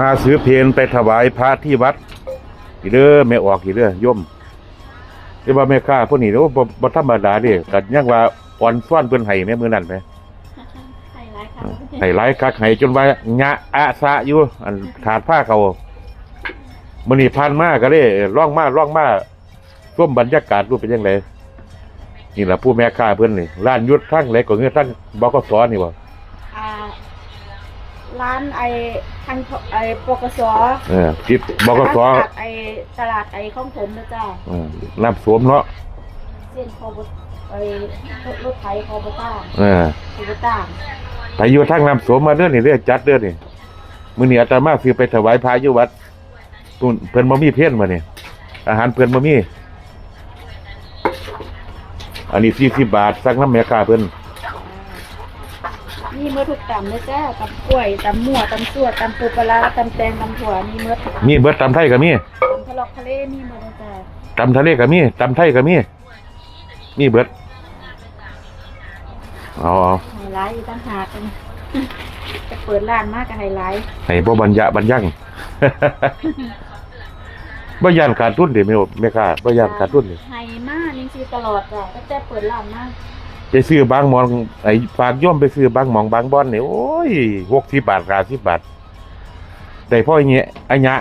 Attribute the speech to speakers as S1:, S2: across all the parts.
S1: มาซื้อเพลไปถวายพระที่วัดอีเด้อแม่ออกอีเด้อย่อมที่ว่าแม่ค้าพวกนี้โอ้บ่บ่ธรรมดาเด้ก็ยังว่าอ่อนซ้อนเพิ่นให้แม่มื้อนั้นแหม
S2: ไฮไลท์ค่ะ
S1: ให้หลายคักให้จนว่าญะอะสะอยู่อันขาดผ้าเขามื้อนี้ผ่านมาก็เลยร่องมาร่องมาร่วมบรรยากาศรูปเป็นจังไดนี่ล่ะผู้แม่ค้าเพิ่นนี่ร้านยุทธทั้งไหนก็เงือทั้งบกสนี่บ่
S2: อ่า ร้านไอทางไอปกส
S1: เออคิดบกส
S2: ตลาดไอตลาดไอของผมนะจ้า
S1: เออน้ำสวมเนาะ
S2: เส้นคอบไอรถรถไถคอบต้า
S1: เออ
S2: คอบต้า
S1: ไปอยู่ทางน้ำสวมมาเด้อนี่เด้อจัดเด้อนี่มื้อนี้อาตมาซื้อไปถวายพระอยู่วัดตุนเพิ่นบ่มีเพี้ยนมานี่อาหารเพิ่นบ่มีอันนี้40บาทสั่งน้ำแม่ค้าเพิ่น
S2: นี่เมื่อทุกตำนะจ้าตำกล้วยตำมั่วตำสั่วตำปูปลาร้าตำแตงตำถั่วมีเมื่อ
S1: มีเบิดตำไทยก็มี
S2: ตำทะเลาะทะเลมีเมื่อนะจ้า
S1: ตำทะเลก็มีตำไทยก็มีมีเบิดเอาเอา
S2: ไฮไลท์อีกตั้งหากกันจะเปิดร้านมากกับไฮไลท์
S1: ให้บ่บรรยะบรรยัง บ่ย่านขาดทุนเด้แม่แม่ค้าบ่ย่านขาดทุนเด้
S2: ไฮมากจริงๆตลอดจ้ะตั้งแต่เปิดร้านมา
S1: ไปซื้อบางหมองไอ้ฝากโย่อมไปซื้อบางหมองบางบ่อนนี่โอ้ย60บาท50บาทได้พ่ออย่างเงี้ยอันยะ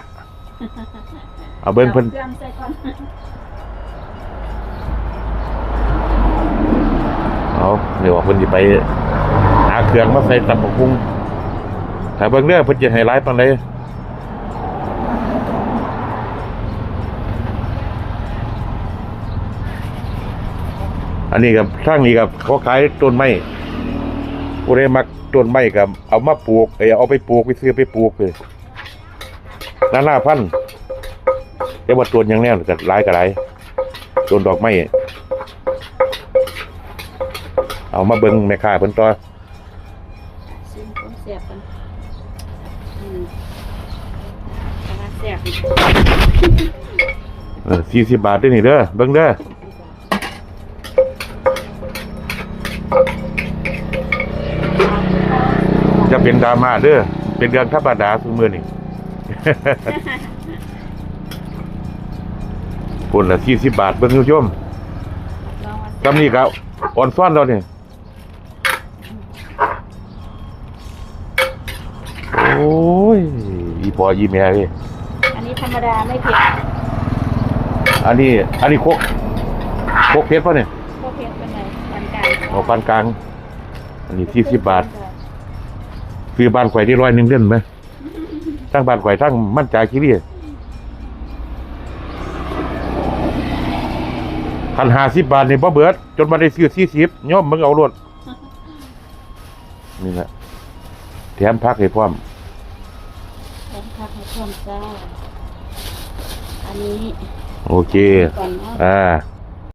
S1: เอาเบิ่งเพิ่น
S2: เครื่องใส่ก่อน
S1: เอาเดี๋ยวว่าเพิ่นสิไป หาเครื่องมาใส่ตำบักหุ่งถ้าเบิ่งเด้อเพิ่นจะให้หลายปานใด อันนี้กับทางนี้กับเขาขายต้นไม้ผู้ใดมักต้นไม้กับเอามาปลูกเอ้ยเอาไปปลูกไปซื้อไปปลูกเลยนานาพันธุ์แต่ว่าต้นหยังแน่ก็หลายก็หลายต้นดอกไม้เอามาเบิ่งแม่ค้าเพิ่นต่อ
S2: ชิมต้องเสียบกันอืมกำลังเสียบ
S1: เออ40บาทเด้อนี่เด้อเบิ่งเด้อ จะเป็นดราม่าเด้อเป็นเรื่องธรรมดาซุมื้อนี่คนละ40บาทเบิ่งคุณผู้ชม
S2: ลองมา
S1: กำนี้ก็อ่อนซ้อนแล้วนี่โอ้ยอีพ่ออีแม่เด้
S2: อันนี้ธรรมดาไม่เผ็ด
S1: อันนี้ อันนี้โคกโคกเพชรป่ะเนี่ย เอาปานกลาง อันนี้สี่สิบบาท ซื้อบ้านข่อยที่ร้อยหนึ่งเล่นไหมทั้งบ้านข่อยทั้งมั่นใจคิรีคันหาสิบบาทนี่บ่เบิด จนมาได้ซื้อสี่สิบย่อมมึงเอารถนี่แหละแถมพักให้พร้อม
S2: แข็งคักให้ชมจ้าอันนี้
S1: โอเค
S2: ก่อนเนาะ
S1: อ่า
S2: อ